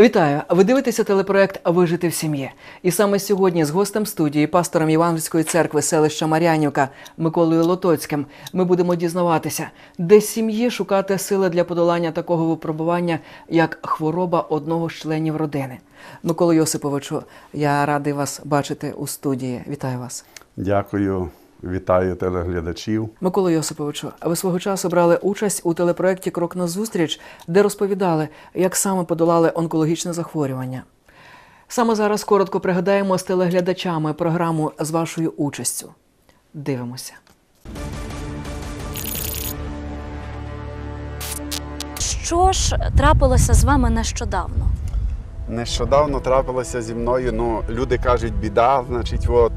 Вітаю! Ви дивитеся телепроект Вижити в сім'ї. І саме сьогодні з гостем студії, пастором Євангельської церкви селища Мар'янівка Миколою Лотоцьким, ми будемо дізнаватися, де сім'ї шукати сили для подолання такого випробування, як хвороба одного з членів родини. Миколу Йосиповичу, я радий вас бачити у студії. Вітаю вас. Дякую, вітаю телеглядачів. Микола Йосиповичу, ви свого часу брали участь у телепроекті Крок назустріч, де розповідали, як саме подолали онкологічне захворювання. Саме зараз коротко пригадаємо з телеглядачами програму з вашою участю. Дивимося. Що ж трапилося з вами нещодавно? Нещодавно трапилося зі мною. Ну, люди кажуть, біда, значить, от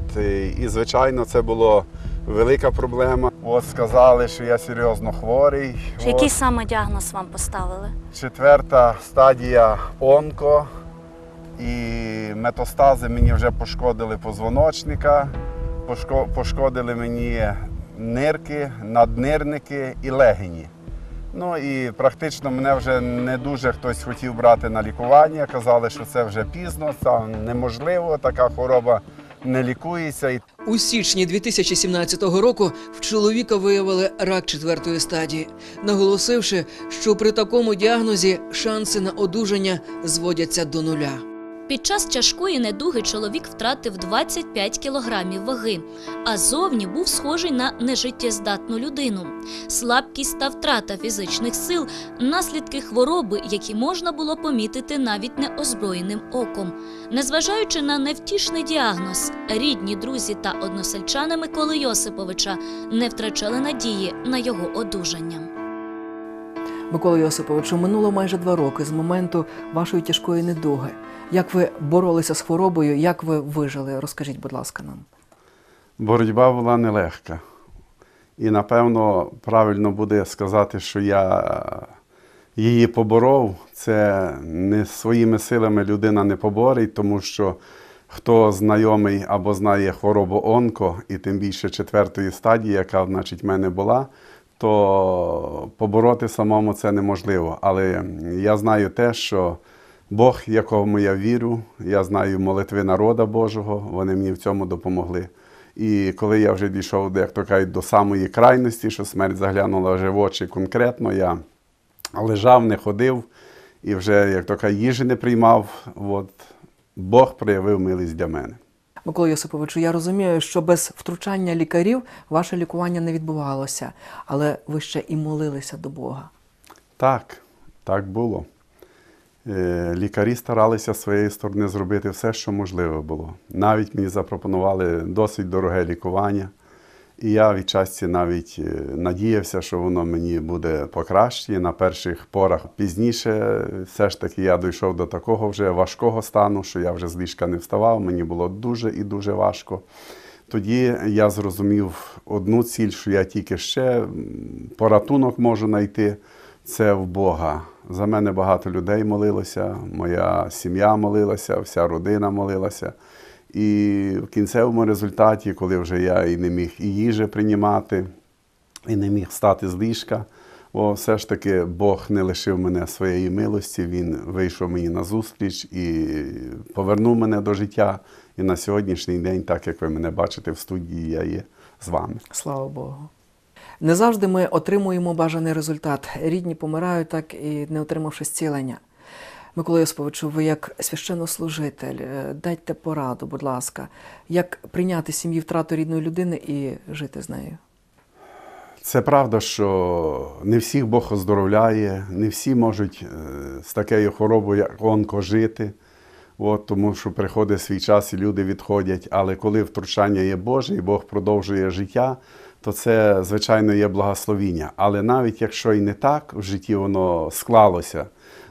і, звичайно, це було велика проблема. От сказали, що я серйозно хворий. От, Який саме діагноз вам поставили? Четверта стадія онко. І метастази мені вже пошкодили позвоночника, пошко- пошкодили мені нирки, наднирники і легені. Ну і практично мене вже не дуже хтось хотів брати на лікування. Казали, що це вже пізно, це неможливо, така хвороба не лікується. У січні 2017 року в чоловіка виявили рак четвертої стадії, наголосивши, що при такому діагнозі шанси на одужання зводяться до нуля. Під час тяжкої недуги чоловік втратив 25 кілограмів ваги, а зовні був схожий на нежиттєздатну людину. Слабкість та втрата фізичних сил наслідки хвороби, які можна було помітити навіть неозброєним оком. Незважаючи на невтішний діагноз, рідні, друзі та односельчани Миколи Йосиповича не втрачали надії на його одужання. Микола Йосиповичу, минуло майже два роки з моменту вашої тяжкої недуги. Як ви боролися з хворобою, як ви вижили? Розкажіть, будь ласка, нам. боротьба була нелегка. І напевно правильно буде сказати, що я її поборов. Це не своїми силами людина не поборить, тому що хто знайомий або знає хворобу онко, і тим більше четвертої стадії, яка, значить, в мене була, то побороти самому це неможливо. Але я знаю те, що Бог, якому я вірю, я знаю молитви народа Божого, вони мені в цьому допомогли. І коли я вже дійшов, як то кажуть, до самої крайності, що смерть заглянула вже в очі конкретно, я лежав, не ходив і вже, як то кажуть, їжі не приймав. От, Бог проявив милість для мене. Микола Йосиповичу, я розумію, що без втручання лікарів ваше лікування не відбувалося, але ви ще і молилися до Бога. Так, так було. Е, Лікарі старалися з своєї сторони зробити все, що можливе було. Навіть мені запропонували досить дороге лікування. І я відчасті навіть е, надіявся, що воно мені буде покраще на перших порах. Пізніше все ж таки я дійшов до такого вже важкого стану, що я вже з ліжка не вставав, мені було дуже і дуже важко. Тоді я зрозумів одну ціль, що я тільки ще м, поратунок можу знайти це в Бога. За мене багато людей молилося, моя сім'я молилася, вся родина молилася. І в кінцевому результаті, коли вже я і не міг і їжі приймати, і не міг стати з ліжка, о, все ж таки Бог не лишив мене своєї милості, Він вийшов мені на зустріч і повернув мене до життя. І на сьогоднішній день, так як ви мене бачите в студії, я є з вами. Слава Богу. Не завжди ми отримуємо бажаний результат. Рідні помирають, так і не отримавши зцілення. Микола Йосиповичу, ви як священнослужитель, е, дайте пораду, будь ласка, як прийняти сім'ї втрату рідної людини і жити з нею. Це правда, що не всіх Бог оздоровляє, не всі можуть е, з такою хворобою, як онко, жити. От, тому що приходить свій час і люди відходять. Але коли втручання є Боже, і Бог продовжує життя, то це, звичайно, є благословіння. Але навіть якщо і не так в житті воно склалося.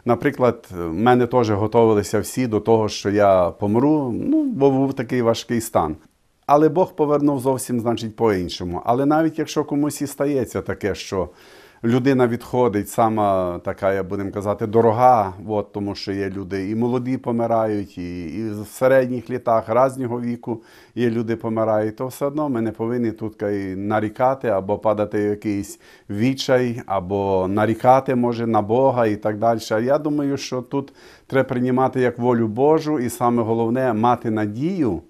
Наприклад, в мене теж готувалися всі до того, що я помру, ну, бо був такий важкий стан. Але Бог повернув зовсім, значить, по-іншому. Але навіть якщо комусь і стається таке, що людина відходить, сама така, я будемо казати, дорога, от, тому що є люди і молоді помирають, і, і в середніх літах різного віку є люди помирають, то все одно ми не повинні тут нарікати або падати в якийсь відчай, або нарікати може на Бога і так далі. А я думаю, що тут треба приймати як волю Божу, і саме головне мати надію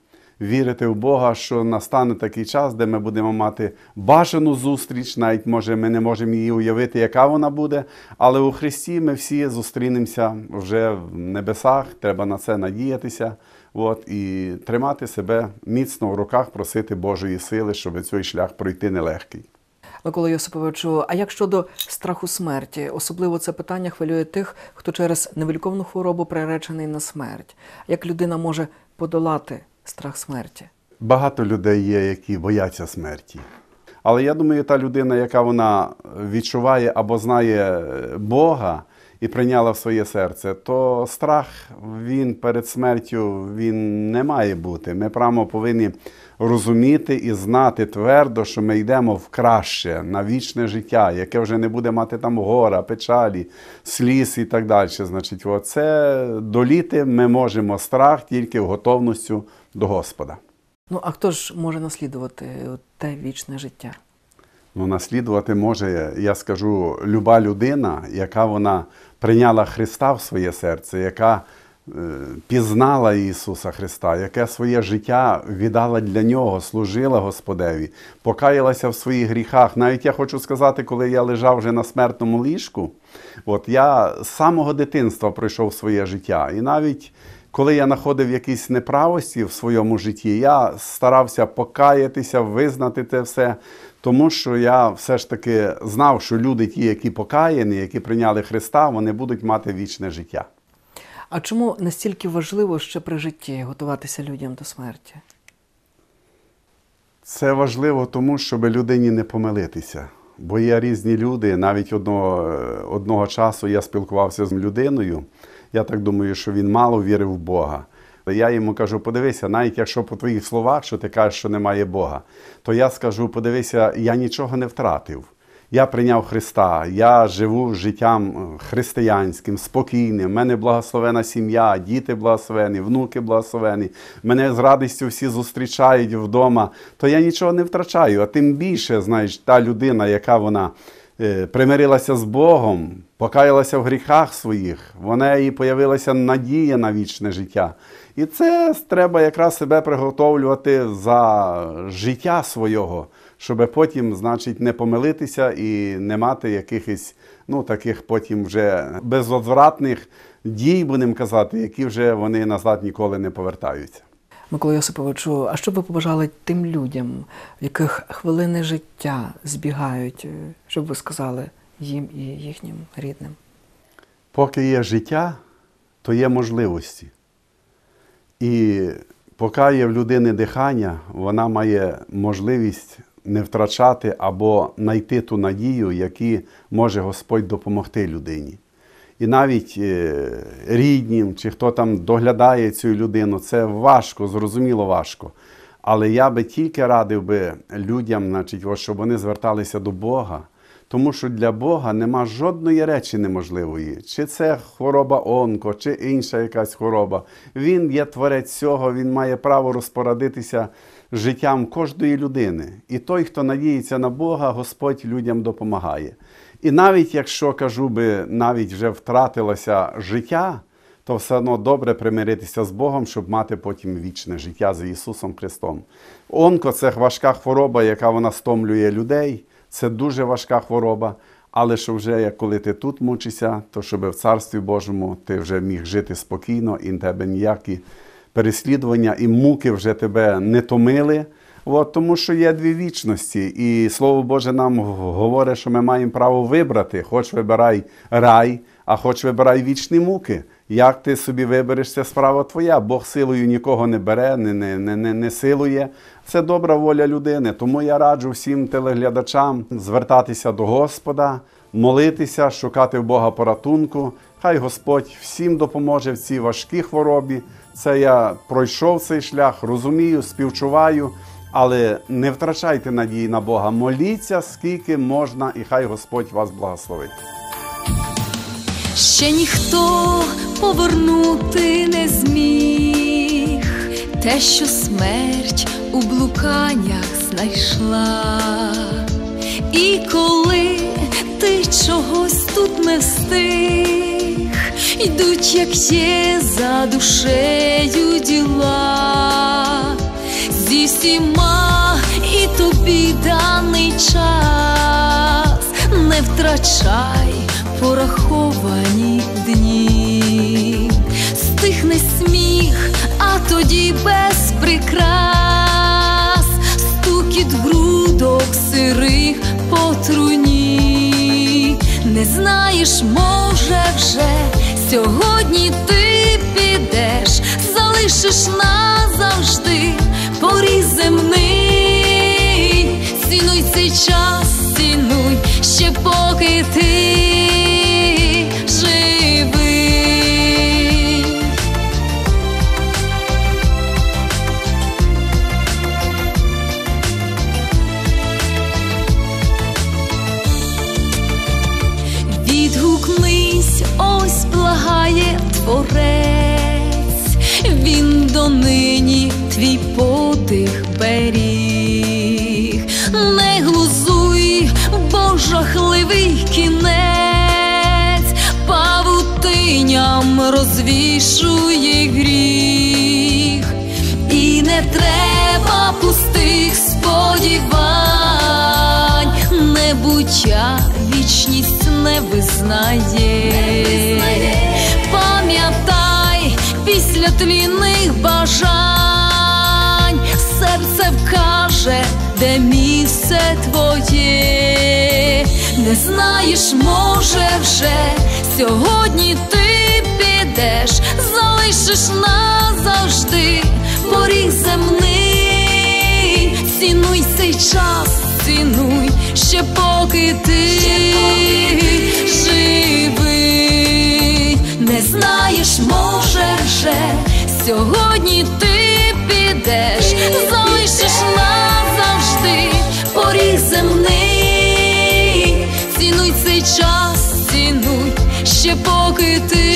вірити в Бога, що настане такий час, де ми будемо мати бажану зустріч, навіть може ми не можемо її уявити, яка вона буде. Але у Христі ми всі зустрінемося вже в небесах. Треба на це надіятися. От, і тримати себе міцно в руках, просити Божої сили, щоб цей шлях пройти нелегкий. Микола Йосиповичу, а як щодо страху смерті? Особливо це питання хвилює тих, хто через невиліковну хворобу приречений на смерть. Як людина може подолати страх смерті? Багато людей є, які бояться смерті. Але я думаю, та людина, яка вона відчуває або знає Бога і прийняла в своє серце, то страх він перед смертю він не має бути. Ми прямо повинні розуміти і знати твердо, що ми йдемо в краще на вічне життя, яке вже не буде мати там гора, печалі, сліз і так далі. Значить, оце доліти ми можемо страх тільки в готовності до Господа. Ну а хто ж може наслідувати те вічне життя? Ну, наслідувати може, я скажу, люба людина, яка вона прийняла Христа в своє серце, яка е, пізнала Ісуса Христа, яке своє життя віддала для Нього, служила Господеві, покаялася в своїх гріхах. Навіть я хочу сказати, коли я лежав вже на смертному ліжку, от я з самого дитинства пройшов своє життя. І навіть коли я знаходив якісь неправості в своєму житті, я старався покаятися, визнати це все, тому що я все ж таки знав, що люди, ті, які покаяні, які прийняли Христа, вони будуть мати вічне життя. А чому настільки важливо ще при житті готуватися людям до смерті? Це важливо тому, щоб людині не помилитися. Бо є різні люди. Навіть одного, одного часу я спілкувався з людиною. Я так думаю, що він мало вірив в Бога. Я йому кажу: подивися, навіть якщо по твоїх словах, що ти кажеш, що немає Бога, то я скажу: подивися, я нічого не втратив. Я прийняв Христа, я живу життям християнським, спокійним. в мене благословена сім'я, діти благословені, внуки благословені. Мене з радістю всі зустрічають вдома. То я нічого не втрачаю. А тим більше, знаєш, та людина, яка вона е, примирилася з Богом, покаялася в гріхах своїх, в неї появилася надія на вічне життя. І це треба якраз себе приготовлювати за життя свого, щоб потім, значить, не помилитися і не мати якихось ну, таких потім вже безвозвратних дій, будемо казати, які вже вони назад ніколи не повертаються. Микола Йосиповичу, а що ви побажали тим людям, в яких хвилини життя збігають, що б ви сказали їм і їхнім рідним? Поки є життя, то є можливості. І поки є в людини дихання, вона має можливість не втрачати або знайти ту надію, яку може Господь допомогти людині. І навіть е, ріднім, чи хто там доглядає цю людину, це важко, зрозуміло важко. Але я би тільки радив би людям, значить, ось, щоб вони зверталися до Бога, тому що для Бога нема жодної речі неможливої. Чи це хвороба онко, чи інша якась хвороба. Він є творець цього, він має право розпорадитися життям кожної людини. І той, хто надіється на Бога, Господь людям допомагає. І навіть якщо кажу би, навіть вже втратилося життя, то все одно добре примиритися з Богом, щоб мати потім вічне життя з Ісусом Христом. Онко це важка хвороба, яка вона стомлює людей. Це дуже важка хвороба. Але що вже як коли ти тут мучишся, то щоб в Царстві Божому ти вже міг жити спокійно, і тебе ніякі переслідування і муки вже тебе не томили. От, тому що є дві вічності, і Слово Боже нам говорить, що ми маємо право вибрати, хоч вибирай рай а хоч вибирай вічні муки. Як ти собі вибереш, це справа твоя. Бог силою нікого не бере, не, не, не, не, силує. Це добра воля людини. Тому я раджу всім телеглядачам звертатися до Господа, молитися, шукати в Бога поратунку. Хай Господь всім допоможе в цій важкій хворобі. Це я пройшов цей шлях, розумію, співчуваю, але не втрачайте надії на Бога. Моліться скільки можна, і хай Господь вас благословить. Ще ніхто повернути не зміг те, що смерть у блуканнях знайшла. І коли ти чогось тут не встиг, йдуть, як є за душею діла, зі всіма і тобі даний час, не втрачай пораховані дні, стихне сміх, а тоді без прикрас, стукіт грудок сирих по труні, не знаєш, може вже сьогодні ти підеш, залишиш назавжди творець, він донині твій подих беріг, не глузуй, бо жахливий кінець, павутиням розвішує гріх, і не треба пустих сподівань, небуття вічність не визнає. Бажань. Серце вкаже, де місце твоє. Не знаєш, може вже сьогодні ти підеш, залишиш назавжди поріг земний, цінуй цей час, цінуй ще поки ти живий, не знаєш, може вже сьогодні ти підеш, залишиш назавжди поріг земний, цінуй цей час, цінуй ще поки ти